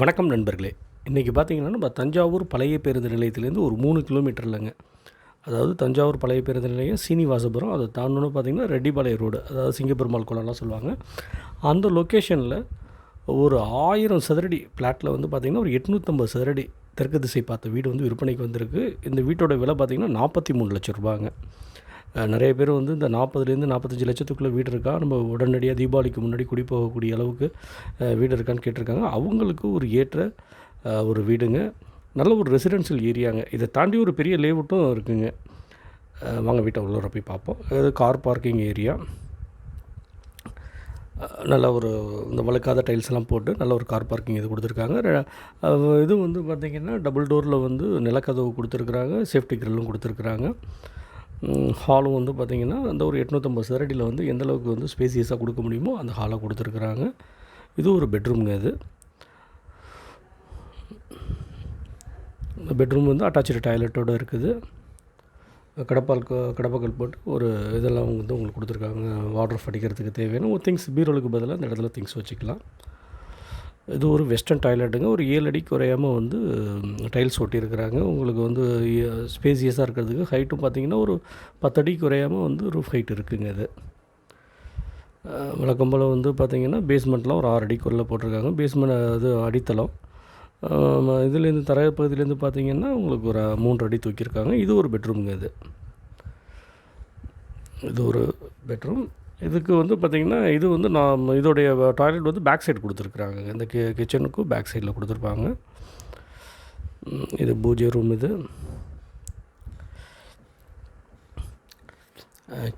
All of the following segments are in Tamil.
வணக்கம் நண்பர்களே. இன்றைக்கி பார்த்தீங்கன்னா நம்ம தஞ்சாவூர் பழைய பேருந்து நிலையத்திலேருந்து ஒரு மூணு கிலோமீட்டர்லங்க அதாவது தஞ்சாவூர் பழைய பேருந்து நிலையம் சீனிவாசபுரம் அதை தாண்டணும் பார்த்தீங்கன்னா ரெட்டிபாளையம் ரோடு அதாவது சிங்கப்பெருமாள் குளம்லாம் சொல்லுவாங்க. அந்த லொக்கேஷனில் ஒரு ஆயிரம் சதுரடி பிளாட்டில் வந்து பார்த்திங்கன்னா ஒரு எட்நூற்றம்பது சதுரடி தெற்கு திசை பார்த்த வீடு வந்து விற்பனைக்கு வந்திருக்கு. இந்த வீட்டோட விலை பார்த்திங்கன்னா நாற்பத்தி மூணு லட்சம் ரூபாங்க. நிறைய பேர் வந்து இந்த நாற்பதுலேருந்து நாற்பத்தஞ்சு லட்சத்துக்குள்ளே வீடு இருக்கா? நம்ம உடனடியாக தீபாவளிக்கு முன்னாடி குடி போகக்கூடிய அளவுக்கு வீடு இருக்கான்னு கேட்டிருக்காங்க. அவங்களுக்கு ஒரு ஏற்ற ஒரு வீடுங்க. நல்ல ஒரு ரெசிடென்ஷியல் ஏரியாங்க. இதை தாண்டி ஒரு பெரிய லேவுட்டும் இருக்குங்க. வாங்க வீட்டை உள்ளே போய் பார்ப்போம். இது கார் பார்க்கிங் ஏரியா நல்ல ஒரு இந்த வழுக்காத டைல்ஸ் எல்லாம் போட்டு நல்ல ஒரு கார் பார்க்கிங் இது கொடுத்துருக்காங்க. இது வந்து பார்த்திங்கன்னா டபுள் டோரில் வந்து நிலக்கதவு கொடுத்துருக்குறாங்க. சேஃப்டி கிரில்லும் கொடுத்துருக்குறாங்க. ஹாலும் வந்து பார்த்திங்கன்னா அந்த ஒரு எட்நூற்றம்பது சதுரடியில் வந்து எந்தளவுக்கு வந்து ஸ்பேசியஸாக கொடுக்க முடியுமோ அந்த ஹாலை கொடுத்துருக்குறாங்க. இது ஒரு பெட்ரூம்ங்க இது. இந்த பெட்ரூம் வந்து அட்டாச்சு டாய்லெட்டோடு இருக்குது. கடப்பால் க- கடப்பாக்கல் போட்டு ஒரு இதெல்லாம் வந்து உங்களுக்கு கொடுத்துருக்காங்க. வாட்டர் அடிக்கிறதுக்கு தேவையான ஒரு திங்ஸ் பீரோலுக்கு பதிலாக இந்த இடத்துல திங்ஸ் வச்சுக்கலாம். இது ஒரு வெஸ்டர்ன் டாய்லெட்டுங்க. ஒரு ஏழு அடி குறையாமல் வந்து டைல்ஸ் ஒட்டியிருக்கிறாங்க. உங்களுக்கு வந்து ஸ்பேசியஸாக இருக்கிறதுக்கு ஹைட்டும் பார்த்தீங்கன்னா ஒரு பத்தடி குறையாமல் வந்து ரூஃப் ஹைட் இருக்குங்க இது. அஹ் வழக்கம் போல் வந்து பார்த்திங்கன்னா பேஸ்மெண்ட்லாம் ஒரு ஆறு அடிக்குள்ளே போட்டிருக்காங்க. பேஸ்மெண்ட் அது அடித்தளம். இதுலேருந்து தரைய பகுதியிலேருந்து பார்த்தீங்கன்னா உங்களுக்கு ஒரு மூன்று அடி தூக்கியிருக்காங்க. இது ஒரு பெட்ரூம்ங்க இது. இது ஒரு பெட்ரூம். இதுக்கு வந்து பார்த்திங்கன்னா இது வந்து நான் இதோடைய டாய்லெட் வந்து பேக் சைடு கொடுத்துருக்குறாங்க இந்த கி கிச்சனுக்கும் பேக் சைடில் கொடுத்துருப்பாங்க. இது பூஜை ரூம் இது.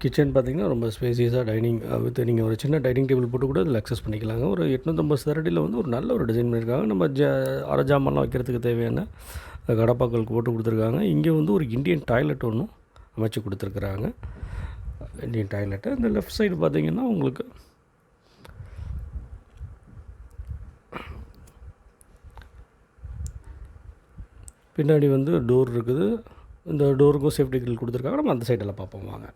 கிச்சன் பார்த்திங்கன்னா ரொம்ப ஸ்பேசியஸாக டைனிங் வித் நீங்கள் ஒரு சின்ன டைனிங் டேபிள் போட்டு கூட இதில் அக்சஸ் பண்ணிக்கலாங்க. ஒரு எட்நூற்றம்பது சதுரடியில் வந்து ஒரு நல்ல ஒரு டிசைன் பண்ணியிருக்காங்க. நம்ம ஜ அரை ஜாமான்லாம் வைக்கிறதுக்கு தேவையான கடப்பாக்களுக்கு போட்டு கொடுத்துருக்காங்க. இங்கே வந்து ஒரு இந்தியன் டாய்லெட் ஒன்றும் அமைச்சு கொடுத்துருக்குறாங்க. இந்தியன் டாய்லெட்டு இந்த லெஃப்ட் சைடு பார்த்தீங்கன்னா உங்களுக்கு பின்னாடி வந்து டோர் இருக்குது. இந்த டோருக்கும் சேஃப்டி கிரில் கொடுத்துருக்காங்க. நம்ம அந்த சைடெல்லாம் பார்ப்போம் வாங்க.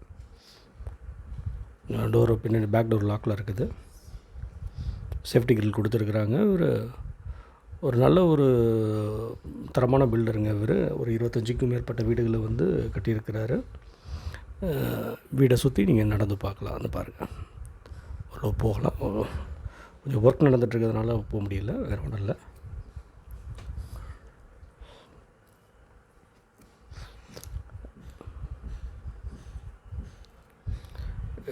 டோர் பின்னாடி பேக் டோர் லாக்கில் இருக்குது. சேஃப்டி கிரில் கொடுத்துருக்குறாங்க. ஒரு ஒரு நல்ல ஒரு தரமான பில்டருங்க இவர். ஒரு இருபத்தஞ்சுக்கும் மேற்பட்ட வீடுகளை வந்து கட்டியிருக்கிறாரு. வீடை சுற்றி நீங்கள் நடந்து பார்க்கலாம் வந்து பாருங்கள் ஓரளவு போகலாம். கொஞ்சம் ஒர்க் நடந்துகிட்ருக்கிறதுனால போக முடியல வேறு ஒன்றும் இல்லை.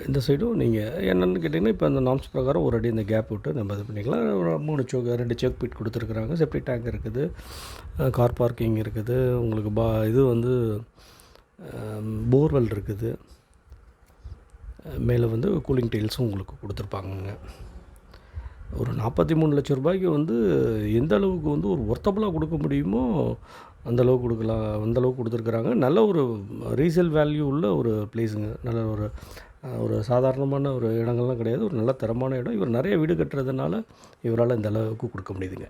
இந்த சைடும் நீங்கள் என்னென்னு கேட்டிங்கன்னா இப்போ அந்த நாம்ஸ் பிரகாரம் ஒரு அடி இந்த கேப் விட்டு நம்ம இது பண்ணிக்கலாம். மூணு சோக் ரெண்டு செக் பீட் கொடுத்துருக்குறாங்க. செப்டி டேங்க் இருக்குது. கார் பார்க்கிங் இருக்குது. உங்களுக்கு பா இது வந்து போர்வெல் இருக்குது. மேலே வந்து கூலிங் டைல்ஸும் உங்களுக்கு கொடுத்துருப்பாங்கங்க. ஒரு நாற்பத்தி மூணு லட்ச ரூபாய்க்கு வந்து எந்த அளவுக்கு வந்து ஒரு ஒர்த்தபுளாக கொடுக்க முடியுமோ அந்த அளவுக்கு கொடுக்கலாம் அந்த அளவுக்கு கொடுத்துருக்குறாங்க. நல்ல ஒரு ரீசேல் வேல்யூ உள்ள ஒரு பிளேஸுங்க நல்ல ஒரு ஒரு சாதாரணமான ஒரு இடங்கள்லாம் கிடையாது. ஒரு நல்ல தரமான இடம். இவர் நிறைய வீடு கட்டுறதுனால இவரால் இந்த அளவுக்கு கொடுக்க முடியுதுங்க.